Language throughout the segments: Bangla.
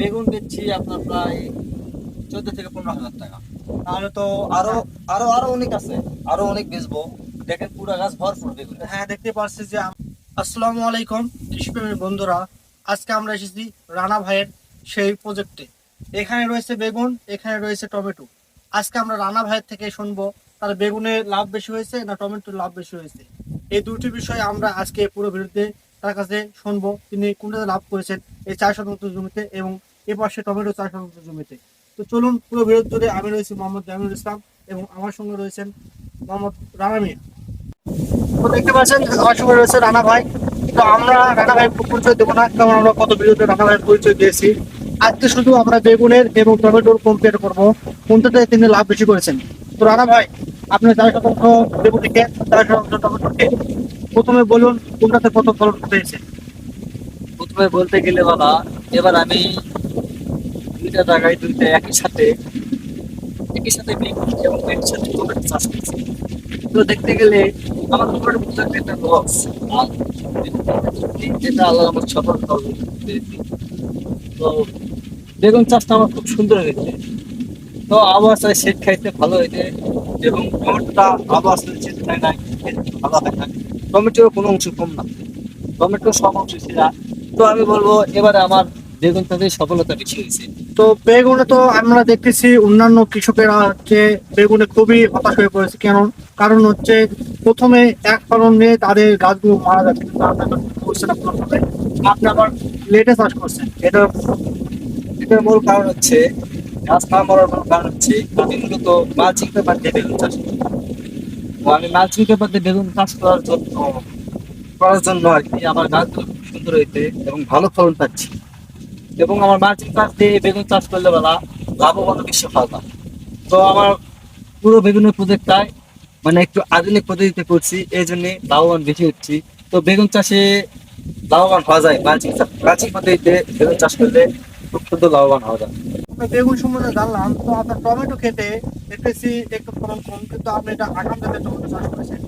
বেগুন বেচছি আপনার প্রায় চোদ্দ থেকে পনেরো হাজার টাকা। তাহলে তো আরও আরও আরও অনেক আছে, আরও অনেক বেচবো। দেখেন পুরো গাছ ভরপুর বেগুন। হ্যাঁ দেখতে পাচ্ছি যে আসসালামু আলাইকুম, কৃষিপ্রেমী বন্ধুরা। আজকে আমরা এসেছি রানা ভাইয়ের সেই প্রজেক্টে এখানে রয়েছে বেগুন, এখানে রয়েছে টমেটো। আজকে আমরা রানা ভাইয়ের থেকে শুনব, তার বেগুনের লাভ বেশি হয়েছে না টমেটোর লাভ বেশি হয়েছে? এই দুটি বিষয় আমরা আজকে পুরো বিরুদ্ধে তার কাছে শুনব, তিনি কোনটাতে লাভ করেছেন, এই চার শতাংশ জমিতে এবং এ পাশে টমেটো শতাংশ জমিতে। তো চলুন, পুরো বিরোধ জুড়ে আমি রয়েছি মোহাম্মদ জামিনুল ইসলাম এবং আমার সঙ্গে রয়েছেন মোহাম্মদ রানা মিয়া। তো দেখতে পাচ্ছেন, আমার সঙ্গে রয়েছে রানা ভাই। তো আমরা রানা ভাই পরিচয় দেবো না, কারণ আমরা কত বিরুদ্ধে রানা ভাইয়ের পরিচয় দিয়েছি। আজকে শুধু আমরা বেগুনের এবং টমেটোর কম্পেয়ার করব। কোনটাতে তিনি লাভ বেশি করেছেন? তো রানা ভাই, আপনি চার শতাংশ বেগুন থেকে চার শতাংশ টমেটো থেকে প্রথমে বলুন, কোনটাতে কত ফলন পেয়েছে প্রথমে বলতে গেলে বাবা, এবার আমি দুইটা জায়গায় দুইটা একই সাথে একই সাথে বেগুন এবং একই সাথে টমেটো চাষ করছি। তো দেখতে গেলে আমার উপরে প্রজেক্ট একটা লস যেটা আল্লাহ আমার সফল তো বেগুন চাষটা আমার খুব সুন্দর হয়েছে। তো আবার চাই শীত খাইতে ভালো হয়েছে এবং টমেটোটা আবার শীত খাই না ভালো হয় না। টমেটোর কোনো অংশ কম না। টমেটো সব অংশ সেরা। তো আমি বলব, এবারে আমার বেগুন চাষে সফলতা বেশি হয়েছে। তো বেগুনে তো আমরা দেখতেছি অন্যান্য কৃষকেরা হচ্ছে বেগুনে খুবই হতাশ হয়ে পড়েছে। কেন? কারণ হচ্ছে প্রথমে এক ফলন নিয়ে তাদের গাছগুলো মারা যাচ্ছে। আপনি আবার লেটে চাষ করছেন। এটা এটার মূল কারণ হচ্ছে গাছ না মরার মূল কারণ হচ্ছে আমি মূলত মালচিং পেপার দিয়ে বেগুন চাষ করি। আমি মালচিং পেপার দিয়ে বেগুন চাষ করার জন্য করার জন্য আর কি আমার গাছগুলো সুন্দর হইতে এবং ভালো ফলন পাচ্ছি। এবং আমার মালচিং চাষ দিয়ে বেগুন চাষ করলে বেলা লাভবান বেশি হয় না। তো আমার পুরো বেগুনের প্রজেক্টটাই মানে একটু আধুনিক পদ্ধতিতে করছি, এই জন্য লাভবান বেশি হচ্ছি। তো বেগুন চাষে লাভবান হওয়া যায় মালচিং চাষ মালচিং পদ্ধতিতে বেগুন চাষ করলে খুব সুন্দর লাভবান হওয়া যায়। বেগুন সম্বন্ধে জানলাম, তো আপনার টমেটো খেতে দেখতেছি একটু ফলন কম, কিন্তু আপনি এটা আগাম টমেটো চাষ করেছেন।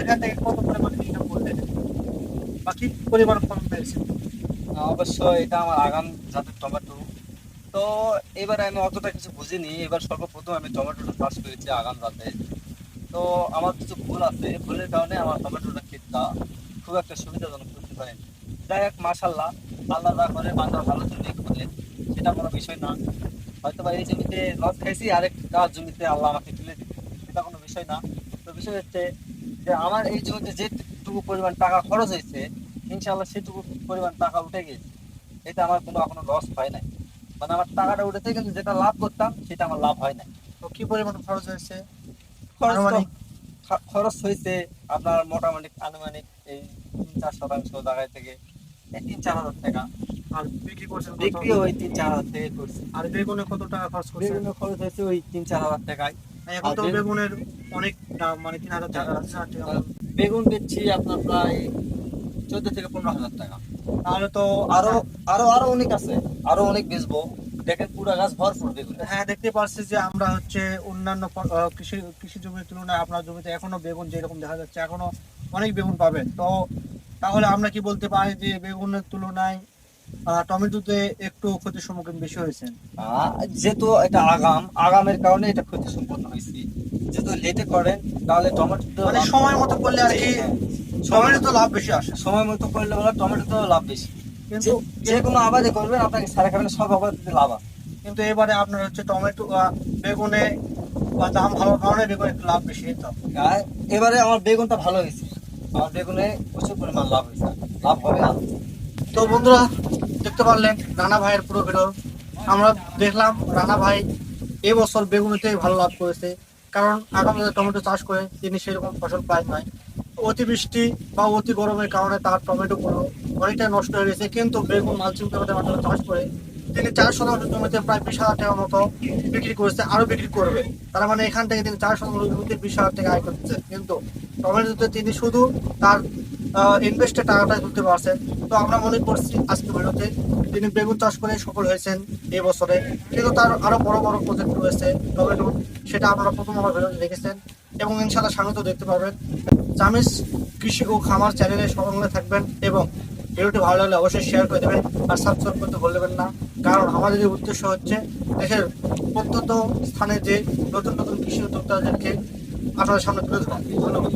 এখান থেকে কত পরিমাণ ইনকাম করলেন? পরিমাণ ফলন পেয়েছেন? অবশ্যই এটা আমার আগাম জাতের টমেটো তো এবার আমি অতটা কিছু বুঝিনি। এবার সর্বপ্রথম আমি টমেটোটা চাষ করেছি আগাম জাতে। তো আমার কিছু ভুল আছে। ভুলের কারণে আমার টমেটোটা ক্ষেতটা খুব একটা সুবিধাজনক করতে পারেনি। যাই হোক মাসাল্লাহ আল্লাহ যা করে, বান্দা ভালো জন্য করে, সেটা কোনো বিষয় না। হয়তো বা এই জমিতে লস খাইছি আরেকটা জমিতে আল্লাহ আমাকে তুলে দিবে। সেটা কোনো বিষয় না। তো বিষয় হচ্ছে যে, আমার এই জমিতে যেটুকু পরিমাণ টাকা খরচ হয়েছে ইনশাল্লাহ সেটুকু পরিমাণ টাকা উঠে গেছে এটা আমার কোনো এখনও লস হয় নাই। মানে আমার টাকাটা উঠেছে কিন্তু যেটা লাভ করতাম সেটা আমার লাভ হয় নাই। তো কি পরিমাণ খরচ হয়েছে? খরচ হয়েছে আপনার মোটামুটি আনুমানিক এই তিন চার শতাংশ জায়গায় থেকে। তিন চার হাজার টাকা। আর বিক্রি করছেন বিক্রি ওই তিন চার হাজার থেকে করছি। আর বেগুনে কত টাকা খরচ করছেন? বিভিন্ন খরচ হয়েছে ওই তিন চার হাজার টাকায়। এখন তো বেগুন- বেগুনের অনেক দাম মানে তিন হাজার হাজার টাকা। বেগুন বেচছি আপনার প্রায় চোদ্দ থেকে পনেরো হাজার টাকা। তাহলে তো আরও আরও আরও অনেক আছে। আরও অনেক বেচবো। দেখেন পুরো গাছ ভরপুর বেগুন হ্যাঁ দেখতে পাচ্ছি যে আমরা হচ্ছে অন্যান্য কৃষি কৃষি জমির তুলনায় আপনার জমিতে এখনও বেগুন যেরকম দেখা যাচ্ছে এখনও অনেক বেগুন পাবেন। তো তাহলে আমরা কি বলতে পারি যে বেগুনের তুলনায় টমেটোতে একটু ক্ষতির সম্মুখীন বেশি হয়েছেন? যেহেতু এটা আগাম আগামের কারণে এটা ক্ষতি সম্পন্ন হয়েছে। যেহেতু লেটে করেন তাহলে টমেটো মানে সময় মতো করলে আর কি সময়ের তো লাভ বেশি আসে। সময় মতো করলে বলে টমেটো তো লাভ বেশি। কিন্তু যে- কোনো আবাদে করবেন আপনাকে সারা কারণে সব আবাদে লাভ আছে কিন্তু এবারে আপনার হচ্ছে টমেটো বেগুনে বা দাম ভালোর কারণে বেগুনে একটু লাভ বেশি তো। এবারে আমার বেগুনটা ভালো হয়েছে। আমার বেগুনে প্রচুর পরিমাণ লাভ হয়েছে। লাভ হবে না। তো বন্ধুরা দেখতে পারলেন রানা ভাইয়ের পুরো ভিডিও। আমরা দেখলাম রানা ভাই এবছর বেগুনিতে ভালো লাভ করেছে। কারণ আগামী টমেটো চাষ করে তিনি সেরকম ফসল পায় নাই। অতিবৃষ্টি বা অতি গরমের কারণে তার টমেটো গুলো অনেকটা নষ্ট হয়ে গেছে। কিন্তু বেগুন, মালচিং পেপারের মাধ্যমে চাষ করে তিনি চার শতাংশ জমিতে প্রায় বিশ হাজার টাকার মতো বিক্রি করেছে আরও বিক্রি করবে। তার মানে এখান থেকে তিনি চার শতাংশ জমিতে বিশ হাজার টাকা আয় করতেছে কিন্তু টমেটোতে তিনি শুধু তার ইনভেস্টের টাকাটা তুলতে পারছেন। তো আমরা মনে করছি আজকে ভিডিওতে তিনি বেগুন চাষ করে সফল হয়েছেন এই বছরে। কিন্তু তার আরও বড় বড় প্রজেক্ট রয়েছে টমেটো। সেটা আপনারা প্রথম আমার ভিডিওতে দেখেছেন। এবং ইনশাল্লাহ সামনে তো দেখতে পাবেন। জামিস কৃষি ও খামার চ্যানেলে সঙ্গে থাকবেন এবং ভিডিওটি ভালো লাগলে অবশ্যই শেয়ার করে দেবেন আর সাবস্ক্রাইব করতে ভুলবেন না। কারণ আমাদের যে উদ্দেশ্য হচ্ছে দেশের প্রত্যন্ত স্থানে যে নতুন নতুন কৃষি উদ্যোক্তাদেরকে আপনাদের সামনে তুলে ধরা। ধন্যবাদ।